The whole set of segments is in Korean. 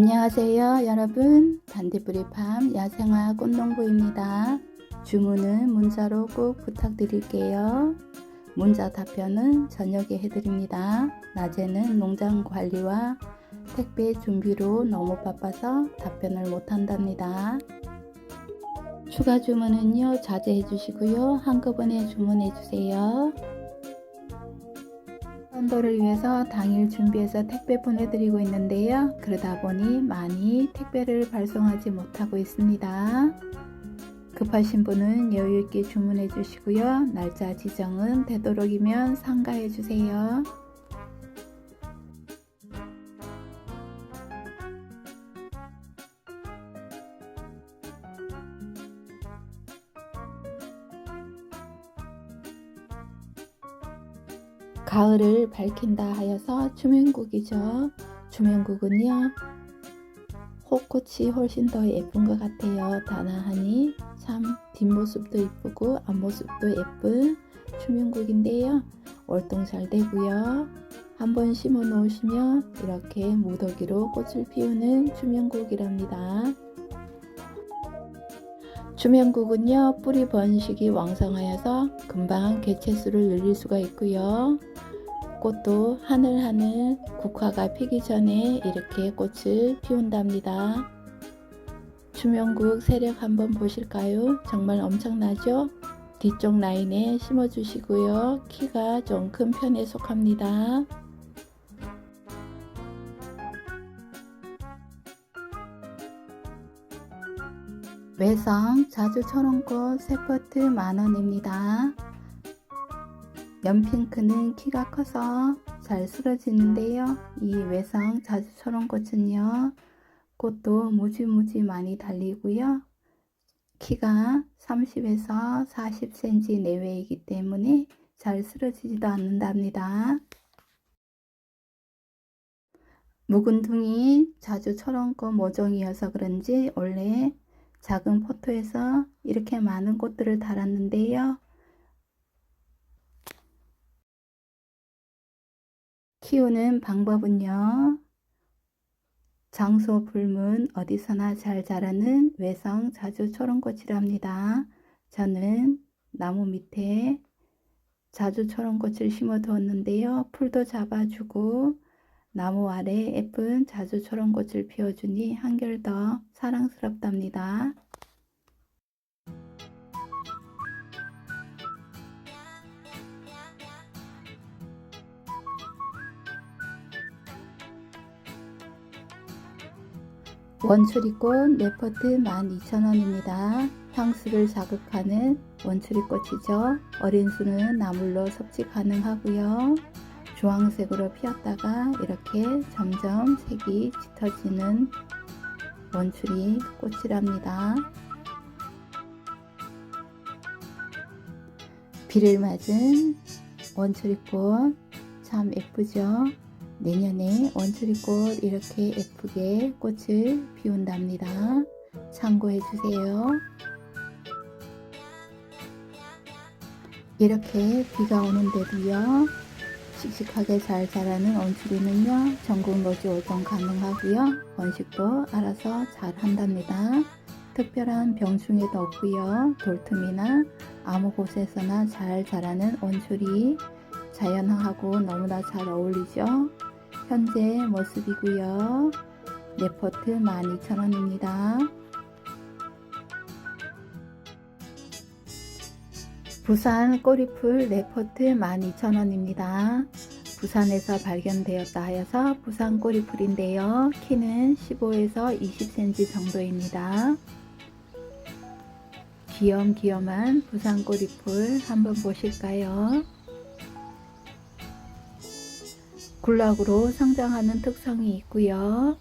안녕하세요 여러분. 단디브리팜 야생화 꽃농부입니다. 주문은 문자로 꼭 부탁드릴게요. 문자 답변은 저녁에 해드립니다. 낮에는 농장 관리와 택배 준비로 너무 바빠서 답변을 못한답니다. 추가 주문은요 자제해 주시고요. 한꺼번에 주문해 주세요 선도를 위해서 당일 준비해서 택배 보내드리고 있는데요. 그러다 보니 많이 택배를 발송하지 못하고 있습니다. 급하신 분은 여유있게 주문해 주시고요. 날짜 지정은 되도록이면 상가해 주세요. 가을을 밝힌다 하여서 주면국이죠. 주면국은요. 호꽃이 훨씬 더 예쁜 것 같아요. 다나하니 참 뒷모습도 이쁘고 앞모습도 예쁜 주면국인데요. 월동 잘 되고요. 한번 심어 놓으시면 이렇게 무더기로 꽃을 피우는 주면국이랍니다. 주면국은요 뿌리 번식이 왕성하여서 금방 개체수를 늘릴 수가 있고요 꽃도 하늘하늘 국화가 피기 전에 이렇게 꽃을 피운답니다. 주면국 세력 한번 보실까요? 정말 엄청나죠? 뒤쪽 라인에 심어 주시고요. 키가 좀 큰 편에 속합니다. 외성 자주 초롱꽃 세포트 만원입니다. 연핑크는 키가 커서 잘 쓰러지는데요. 이 외성 자주 초롱꽃은요. 꽃도 무지무지 많이 달리고요. 키가 30에서 40cm 내외이기 때문에 잘 쓰러지지도 않는답니다. 묵은둥이 자주 초롱꽃 모종이어서 그런지 원래 작은 포토에서 이렇게 많은 꽃들을 달았는데요. 키우는 방법은요. 장소 불문 어디서나 잘 자라는 외성 자주 초롱꽃이랍니다. 저는 나무 밑에 자주 초롱꽃을 심어 두었는데요. 풀도 잡아주고 나무 아래 예쁜 자주 초롱꽃을 피워주니 한결 더 사랑스럽답니다. 원추리꽃 네포트 12,000원입니다. 향수를 자극하는 원추리꽃이죠. 어린 수는 나물로 섭취 가능하고요. 주황색으로 피었다가 이렇게 점점 색이 짙어지는 원추리 꽃이랍니다. 비를 맞은 원추리꽃 참 예쁘죠? 내년에 원추리꽃 이렇게 예쁘게 꽃을 피운답니다. 참고해 주세요. 이렇게 비가 오는데도요. 씩씩하게 잘 자라는 원추리는요. 전국 노지 오종 가능하고요. 번식도 알아서 잘 한답니다. 특별한 병충해도 없고요. 돌틈이나 아무 곳에서나 잘 자라는 원추리 자연하고 너무나 잘 어울리죠. 현재 모습이고요. 네포트 12,000원입니다. 부산 꼬리풀 네포트 12,000원입니다. 부산에서 발견되었다 하여서 부산 꼬리풀인데요. 키는 15에서 20cm 정도입니다. 귀염귀염한 부산 꼬리풀 한번 보실까요? 굴락으로 성장하는 특성이 있고요.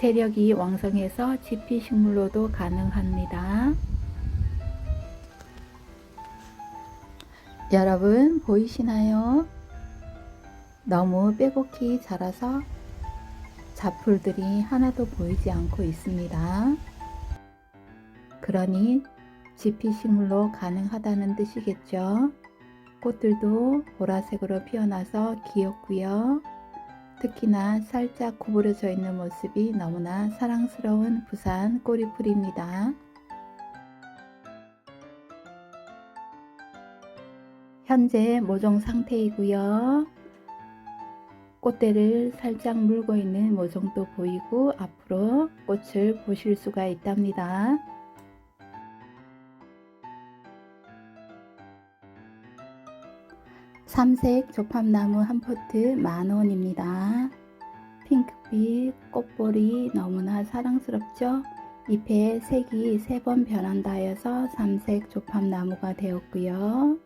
세력이 왕성해서 지피 식물로도 가능합니다. 여러분 보이시나요? 너무 빼곡히 자라서 잡풀들이 하나도 보이지 않고 있습니다. 그러니 지피 식물로 가능하다는 뜻이겠죠. 꽃들도 보라색으로 피어나서 귀엽고요. 특히나 살짝 구부러져 있는 모습이 너무나 사랑스러운 부산 꼬리풀입니다. 현재 모종 상태이고요. 꽃대를 살짝 물고 있는 모종도 보이고 앞으로 꽃을 보실 수가 있답니다. 삼색 조팝나무 한 포트 만원입니다. 핑크빛 꽃볼이 너무나 사랑스럽죠? 잎의 색이 세 번 변한다 해서 삼색 조팝나무가 되었고요.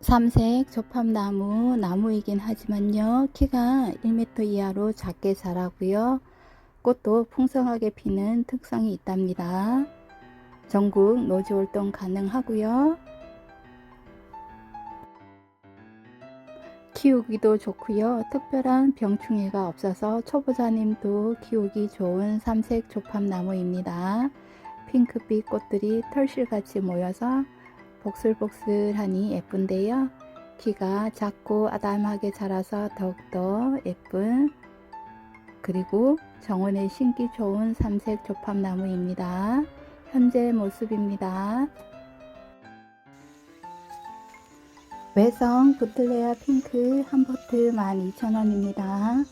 삼색 조팝나무 나무이긴 하지만요 키가 1m 이하로 작게 자라고요 꽃도 풍성하게 피는 특성이 있답니다 전국 노지 활동 가능하고요 키우기도 좋고요 특별한 병충해가 없어서 초보자님도 키우기 좋은 삼색 조팝나무입니다 핑크빛 꽃들이 털실같이 모여서 복슬복슬하니 예쁜데요. 키가 작고 아담하게 자라서 더욱더 예쁜 그리고 정원에 심기 좋은 삼색 조팝나무입니다. 현재 모습입니다. 외성 부틀레아 핑크 한 포트 12,000원입니다.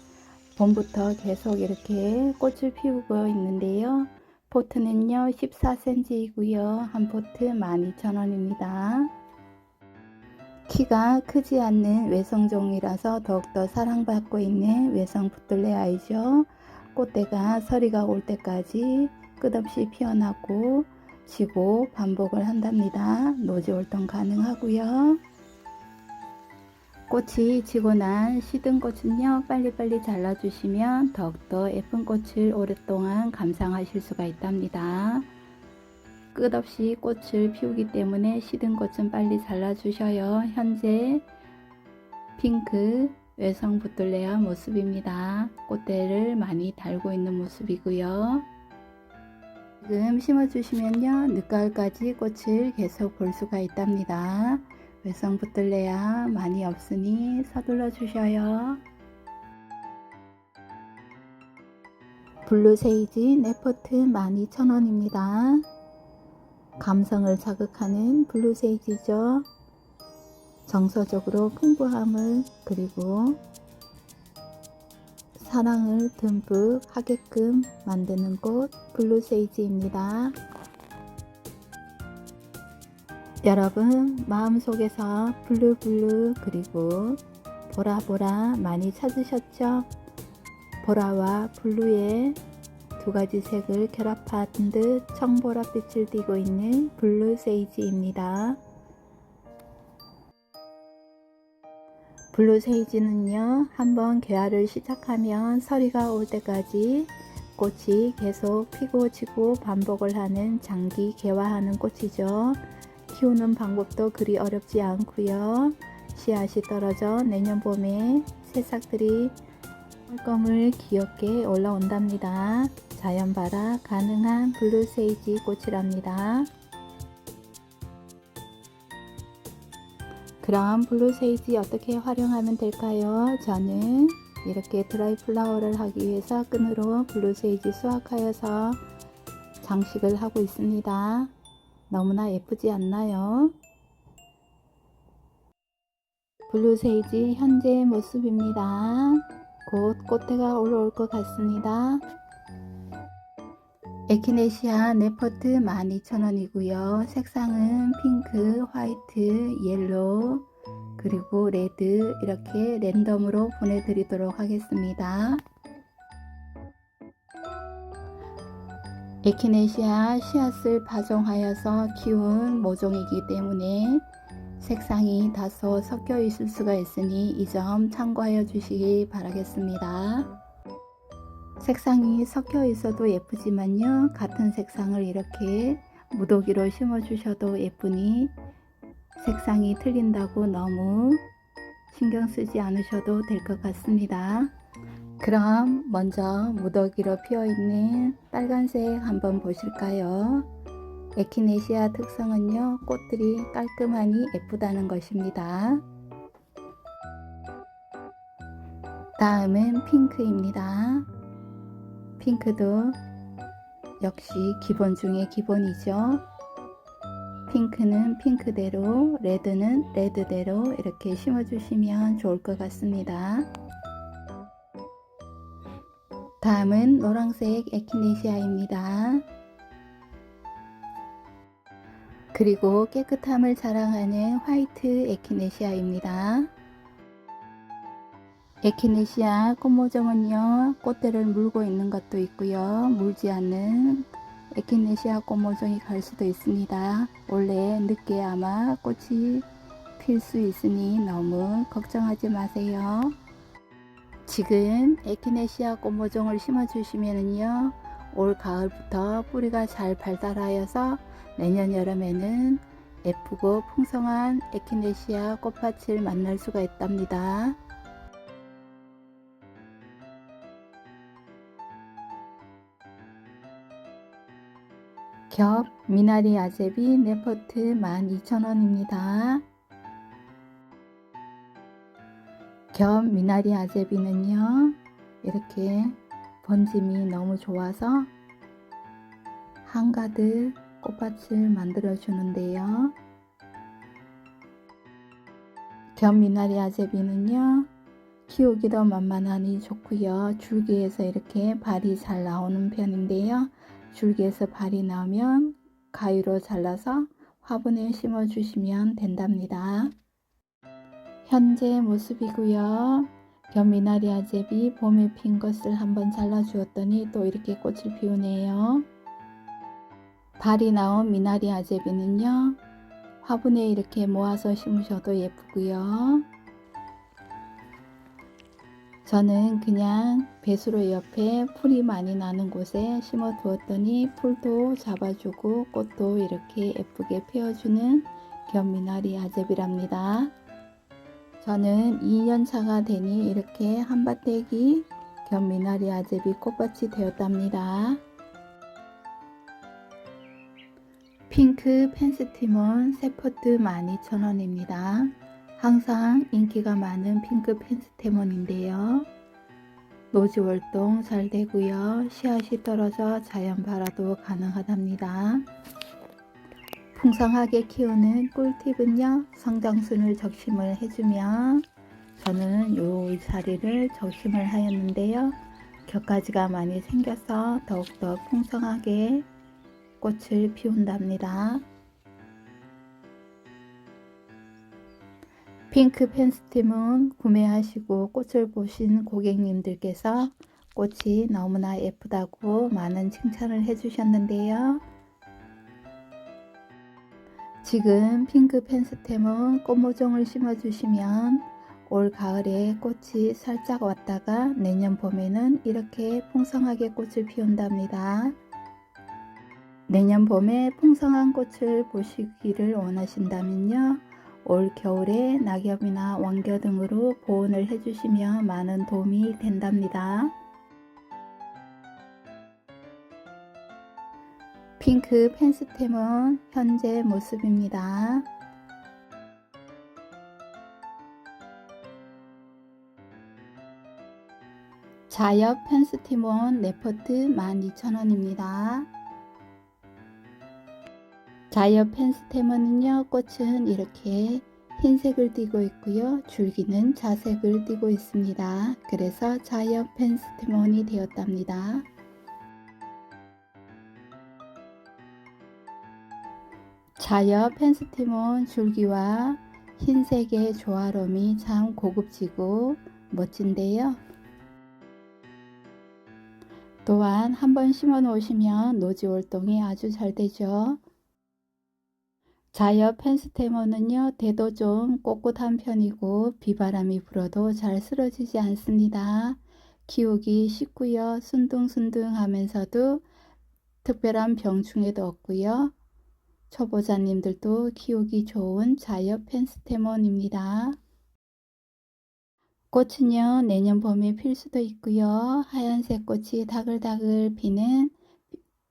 봄부터 계속 이렇게 꽃을 피우고 있는데요. 포트는요 14cm이고요. 한 포트 12,000원입니다. 키가 크지 않는 외성종이라서 더욱더 사랑받고 있는 외성 붓들레아이죠. 꽃대가 서리가 올 때까지 끝없이 피어나고 지고 반복을 한답니다. 노지활동 가능하고요 꽃이 지고 난 시든 꽃은요 빨리빨리 잘라주시면 더욱더 예쁜 꽃을 오랫동안 감상하실 수가 있답니다. 끝없이 꽃을 피우기 때문에 시든 꽃은 빨리 잘라주셔요. 현재 핑크 외성 붙들레아 모습입니다. 꽃대를 많이 달고 있는 모습이고요. 지금 심어주시면요 늦가을까지 꽃을 계속 볼 수가 있답니다 외성 붙들래야 많이 없으니 서둘러 주셔요. 블루세이지 네포트 12,000원입니다. 감성을 자극하는 블루세이지죠. 정서적으로 풍부함을 그리고 사랑을 듬뿍 하게끔 만드는 꽃 블루세이지입니다. 여러분 마음속에서 블루블루 그리고 보라보라 많이 찾으셨죠? 보라와 블루의 두 가지 색을 결합한 듯 청보라빛을 띠고 있는 블루 세이지입니다. 블루 세이지는요, 한번 개화를 시작하면 서리가 올 때까지 꽃이 계속 피고 지고 반복을 하는 장기 개화하는 꽃이죠. 키우는 방법도 그리 어렵지 않고요. 씨앗이 떨어져 내년 봄에 새싹들이 꿀껌을 귀엽게 올라온답니다. 자연 발화 가능한 블루세이지 꽃이랍니다. 그럼 블루세이지 어떻게 활용하면 될까요? 저는 이렇게 드라이 플라워를 하기 위해서 끈으로 블루세이지 수확하여서 장식을 하고 있습니다. 너무나 예쁘지 않나요? 블루세이지 현재의 모습입니다. 곧 꽃대가 올라올 것 같습니다. 에키네시아 네퍼트 12,000원이고요. 색상은 핑크, 화이트, 옐로우, 그리고 레드 이렇게 랜덤으로 보내드리도록 하겠습니다. 에키네시아 씨앗을 파종하여서 키운 모종이기 때문에 색상이 다소 섞여 있을 수가 있으니 이 점 참고하여 주시기 바라겠습니다. 색상이 섞여 있어도 예쁘지만요. 같은 색상을 이렇게 무더기로 심어 주셔도 예쁘니 색상이 틀린다고 너무 신경 쓰지 않으셔도 될 것 같습니다. 그럼 먼저 무더기로 피어있는 빨간색 한번 보실까요? 에키네시아 특성은요, 꽃들이 깔끔하니 예쁘다는 것입니다. 다음은 핑크입니다. 핑크도 역시 기본 중에 기본이죠. 핑크는 핑크대로, 레드는 레드대로 이렇게 심어주시면 좋을 것 같습니다. 다음은 노란색 에키네시아입니다. 그리고 깨끗함을 자랑하는 화이트 에키네시아입니다. 에키네시아 꽃모종은요, 꽃대를 물고 있는 것도 있고요, 물지 않는 에키네시아 꽃모종이 갈 수도 있습니다. 원래 늦게 아마 꽃이 필 수 있으니 너무 걱정하지 마세요. 지금 에키네시아 꽃모종을 심어주시면요, 올 가을부터 뿌리가 잘 발달하여서 내년 여름에는 예쁘고 풍성한 에키네시아 꽃밭을 만날 수가 있답니다. 겹 미나리 아제비 네포트 12,000원입니다. 겹 미나리 아제비는요, 이렇게 번짐이 너무 좋아서 한가득 꽃밭을 만들어 주는데요. 겹 미나리 아제비는요, 키우기도 만만하니 좋고요. 줄기에서 이렇게 발이 잘 나오는 편인데요. 줄기에서 발이 나오면 가위로 잘라서 화분에 심어 주시면 된답니다. 현재 모습이고요. 견미나리 아제비 봄에 핀 것을 한번 잘라 주었더니 또 이렇게 꽃을 피우네요. 발이 나온 미나리 아제비는요. 화분에 이렇게 모아서 심으셔도 예쁘고요. 저는 그냥 배수로 옆에 풀이 많이 나는 곳에 심어 두었더니 풀도 잡아주고 꽃도 이렇게 예쁘게 피워주는 견미나리 아제비랍니다. 저는 2년 차가 되니 이렇게 한밭대기 견미나리 아제비 꽃밭이 되었답니다. 핑크 펜스티몬 세포트 12,000원입니다. 항상 인기가 많은 핑크 펜스테몬인데요. 노지 월동 잘 되고요. 씨앗이 떨어져 자연 발화도 가능하답니다. 풍성하게 키우는 꿀팁은요. 성장순을 적심을 해주면 저는 요 자리를 적심을 하였는데요. 겹가지가 많이 생겨서 더욱더 풍성하게 꽃을 피운답니다. 핑크 펜스팀은 구매하시고 꽃을 보신 고객님들께서 꽃이 너무나 예쁘다고 많은 칭찬을 해주셨는데요. 지금 핑크 펜스템은 꽃모종을 심어주시면 올 가을에 꽃이 살짝 왔다가 내년 봄에는 이렇게 풍성하게 꽃을 피운답니다. 내년 봄에 풍성한 꽃을 보시기를 원하신다면요. 올 겨울에 낙엽이나 왕겨 등으로 보온을 해주시면 많은 도움이 된답니다. 핑크 펜스템은 현재 모습입니다. 자엽 펜스티몬 네포트 12,000원입니다. 자엽 펜스테몬은요, 꽃은 이렇게 흰색을 띠고 있고요. 줄기는 자색을 띠고 있습니다. 그래서 자엽 펜스테몬이 되었답니다. 자엽 펜스테몬 줄기와 흰색의 조화로움이 참 고급지고 멋진데요. 또한 한번 심어 놓으시면 노지 활동이 아주 잘 되죠. 자엽 펜스테모는요, 대도 좀 꼿꼿한 편이고 비바람이 불어도 잘 쓰러지지 않습니다. 키우기 쉽고요, 순둥순둥 하면서도 특별한 병충해도 없고요. 초보자님들도 키우기 좋은 자엽 펜스테몬입니다. 꽃은요, 내년 봄에 필 수도 있고요. 하얀색 꽃이 다글다글 피는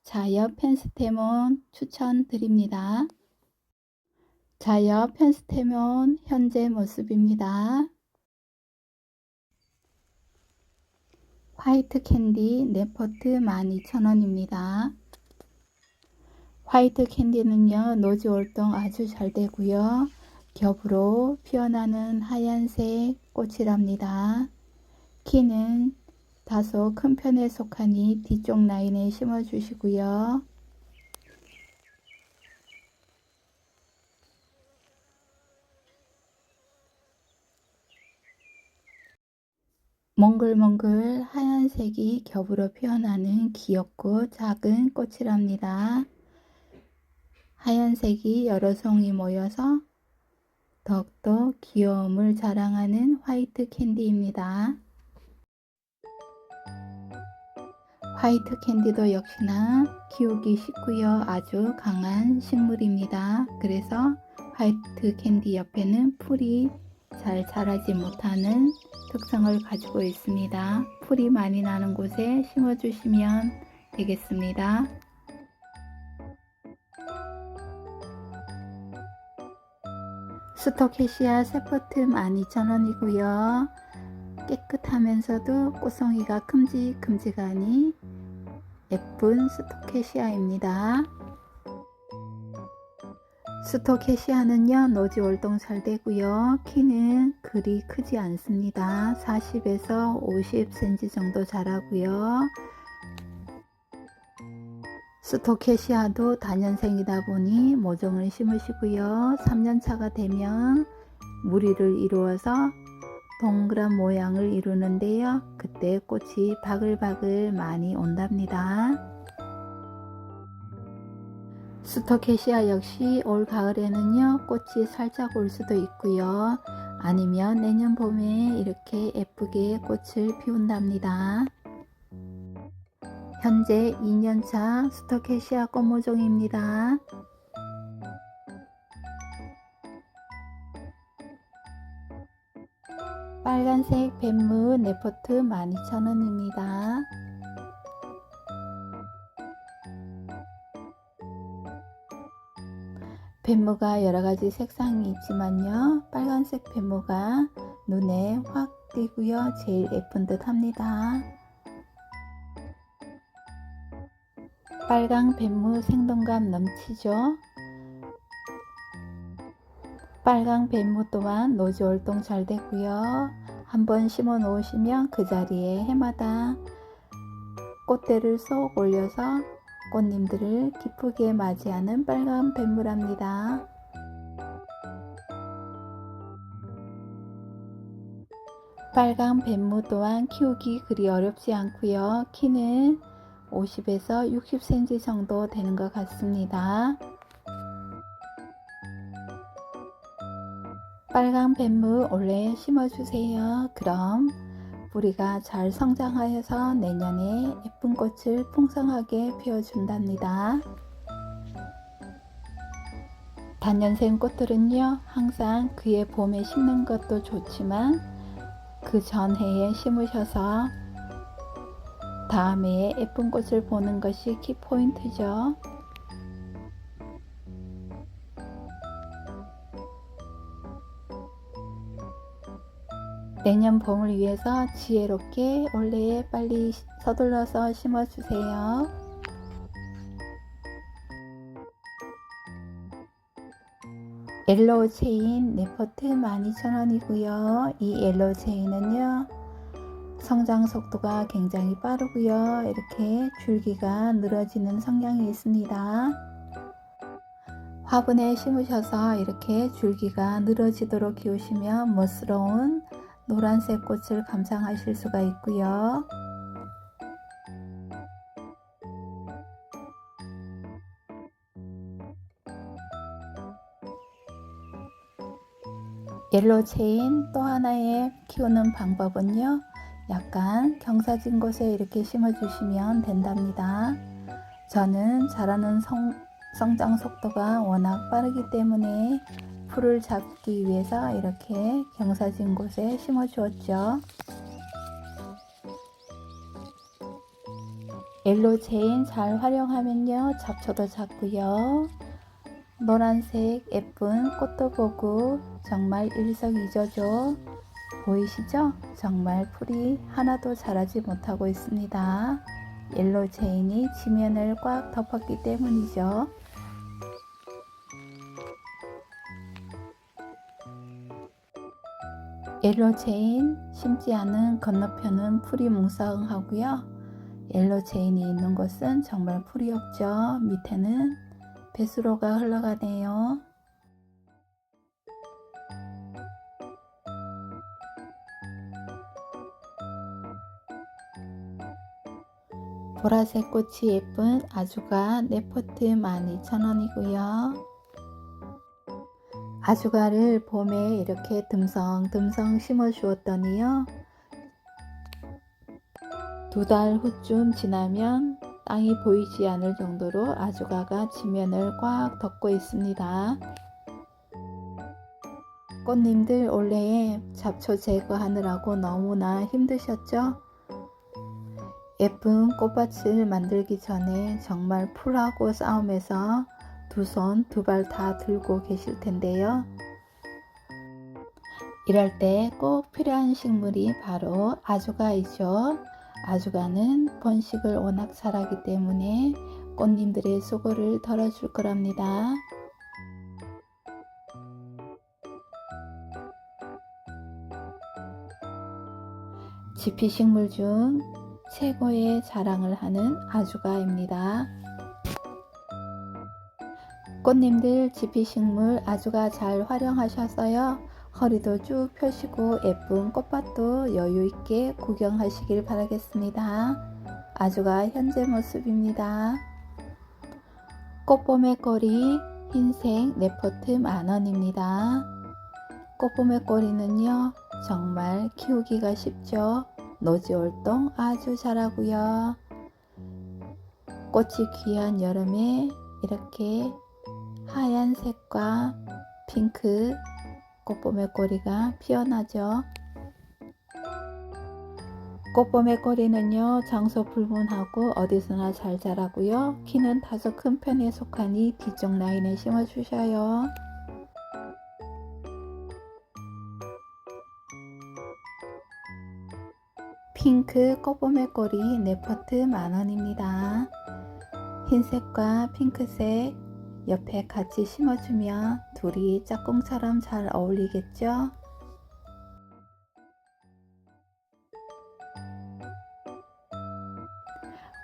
자엽 펜스테몬 추천드립니다. 자엽 펜스테몬 현재 모습입니다. 화이트 캔디 4포트 12,000원입니다. 화이트 캔디는요, 노지 월동 아주 잘 되고요. 겹으로 피어나는 하얀색 꽃이랍니다. 키는 다소 큰 편에 속하니 뒤쪽 라인에 심어 주시고요. 몽글몽글 하얀색이 겹으로 피어나는 귀엽고 작은 꽃이랍니다. 하얀색이 여러 송이 모여서 더욱더 귀여움을 자랑하는 화이트 캔디입니다. 화이트 캔디도 역시나 키우기 쉽고요. 아주 강한 식물입니다. 그래서 화이트 캔디 옆에는 풀이 잘 자라지 못하는 특성을 가지고 있습니다. 풀이 많이 나는 곳에 심어주시면 되겠습니다. 스토케시아 세포트 12,000원이고요. 깨끗하면서도 꽃송이가 큼직큼직하니 예쁜 스토케시아입니다. 스토케시아는요 노지 월동 잘 되고요 키는 그리 크지 않습니다 40에서 50cm 정도 자라고요 스토케시아도 다년생이다 보니 모종을 심으시고요. 3년차가 되면 무리를 이루어서 동그란 모양을 이루는데요. 그때 꽃이 바글바글 많이 온답니다. 스토케시아 역시 올 가을에는요 꽃이 살짝 올 수도 있고요. 아니면 내년 봄에 이렇게 예쁘게 꽃을 피운답니다 현재 2년차 스토케시아 꽃모종입니다. 빨간색 뱀무 네포트 12,000원입니다. 뱀무가 여러가지 색상이 있지만요 빨간색 뱀무가 눈에 확 띄고요 제일 예쁜 듯 합니다 빨강 뱀무 생동감 넘치죠 빨강 뱀무 또한 노지 활동 잘 되고요 한번 심어 놓으시면 그 자리에 해마다 꽃대를 쏙 올려서 꽃님들을 기쁘게 맞이하는 빨간 뱀물합니다. 빨간 뱀무 또한 키우기 그리 어렵지 않고요. 키는 50에서 60cm 정도 되는 것 같습니다. 빨간 뱀무 올해 심어주세요. 그럼 뿌리가 잘 성장하여서 내년에 예쁜 꽃을 풍성하게 피워준답니다. 단년생 꽃들은요, 항상 그의 봄에 심는 것도 좋지만 그 전해에 심으셔서 다음 해에 예쁜 꽃을 보는 것이 키포인트죠. 내년 봄을 위해서 지혜롭게 올해에 빨리 서둘러서 심어주세요. 옐로우 체인 네포트 12,000원이고요. 이 옐로우 체인은요. 성장 속도가 굉장히 빠르고요. 이렇게 줄기가 늘어지는 성향이 있습니다. 화분에 심으셔서 이렇게 줄기가 늘어지도록 키우시면 멋스러운 노란색 꽃을 감상하실 수가 있고요. 옐로우 체인 또 하나의 키우는 방법은요. 약간 경사진 곳에 이렇게 심어주시면 된답니다. 저는 자라는 성, 성장 속도가 워낙 빠르기 때문에 풀을 잡기 위해서 이렇게 경사진 곳에 심어 주었죠. 옐로 체인 잘 활용하면요 잡초도 잡고요 노란색 예쁜 꽃도 보고 정말 일석이조죠 보이시죠? 정말 풀이 하나도 자라지 못하고 있습니다. 옐로 체인이 지면을 꽉 덮었기 때문이죠. 옐로 체인 심지 않은 건너편은 풀이 뭉싸응하고요. 옐로 체인이 있는 곳은 정말 풀이 없죠. 밑에는 배수로가 흘러가네요. 보라색 꽃이 예쁜 아주가 네포트 12,000원이고요. 아주가를 봄에 이렇게 듬성듬성 심어 주었더니요. 두 달 후쯤 지나면 땅이 보이지 않을 정도로 아주가가 지면을 꽉 덮고 있습니다. 꽃님들 올해에 잡초 제거하느라고 너무나 힘드셨죠? 예쁜 꽃밭을 만들기 전에 정말 풀하고 싸움에서 두 손, 두 발 다 들고 계실 텐데요. 이럴 때 꼭 필요한 식물이 바로 아주가이죠. 아주가는 번식을 워낙 잘하기 때문에 꽃님들의 수고를 덜어줄 거랍니다. 지피식물 중 최고의 자랑을 하는 아주가입니다. 꽃님들 지피식물 아주가 잘 활용하셔서요. 허리도 쭉 펴시고 예쁜 꽃밭도 여유있게 구경하시길 바라겠습니다. 아주가 현재 모습입니다. 꽃봄의 꼬리 흰색 네포트 만원입니다. 꽃봄의 꼬리는요 정말 키우기가 쉽죠. 노지월동 아주 잘하고요. 꽃이 귀한 여름에 이렇게 하얀색과 핑크 꽃봄의 꼬리가 피어나죠. 꽃봄의 꼬리는요 장소 불문하고 어디서나 잘 자라고요. 키는 다소 큰 편에 속하니 뒤쪽 라인에 심어 주셔요. 핑크 꼬리 네포트 만원입니다. 흰색과 핑크색 옆에 같이 심어주면 둘이 짝꿍처럼 잘 어울리겠죠?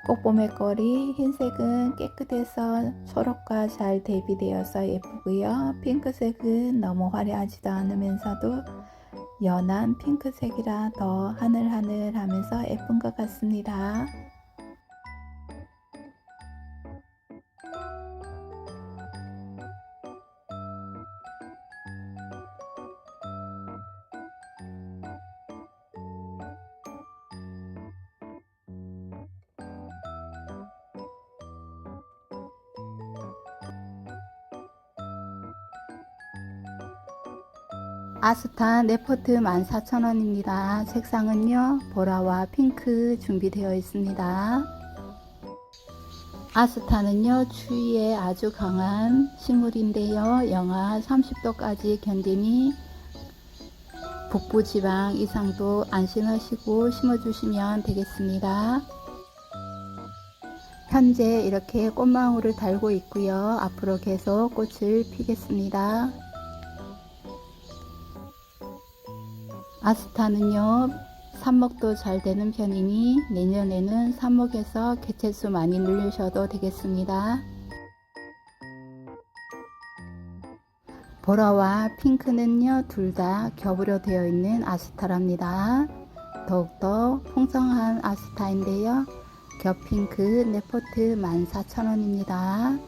꽃봄의 꼬리 흰색은 깨끗해서 초록과 잘 대비되어서 예쁘고요. 핑크색은 너무 화려하지도 않으면서도 연한 핑크색이라 더 하늘하늘 하면서 예쁜 것 같습니다. 아스타 네포트 14,000원입니다. 색상은요, 보라와 핑크 준비되어 있습니다. 아스타는요, 추위에 아주 강한 식물인데요. 영하 30도까지 견디니 북부 지방 이상도 안심하시고 심어주시면 되겠습니다. 현재 이렇게 꽃망울을 달고 있고요. 앞으로 계속 꽃을 피겠습니다. 아스타는요 삽목도 잘 되는 편이니 내년에는 삽목에서 개체수 많이 늘리셔도 되겠습니다. 보라와 핑크는요 둘 다 겹으로 되어 있는 아스타랍니다. 더욱더 풍성한 아스타인데요. 겹 핑크 네포트 14,000원입니다.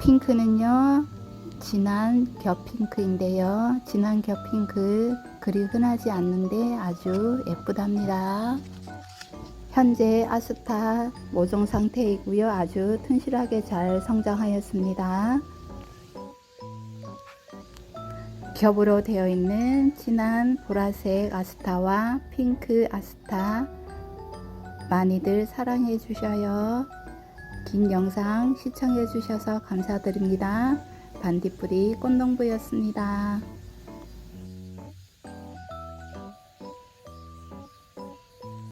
핑크는요 진한 겹핑크인데요. 진한 겹핑크 그리 흔하지 않는데 아주 예쁘답니다. 현재 아스타 모종 상태이고요. 아주 튼실하게 잘 성장하였습니다. 겹으로 되어 있는 진한 보라색 아스타와 핑크 아스타 많이들 사랑해 주셔요. 긴 영상 시청해 주셔서 감사드립니다. 반딧불이 꽃농부였습니다.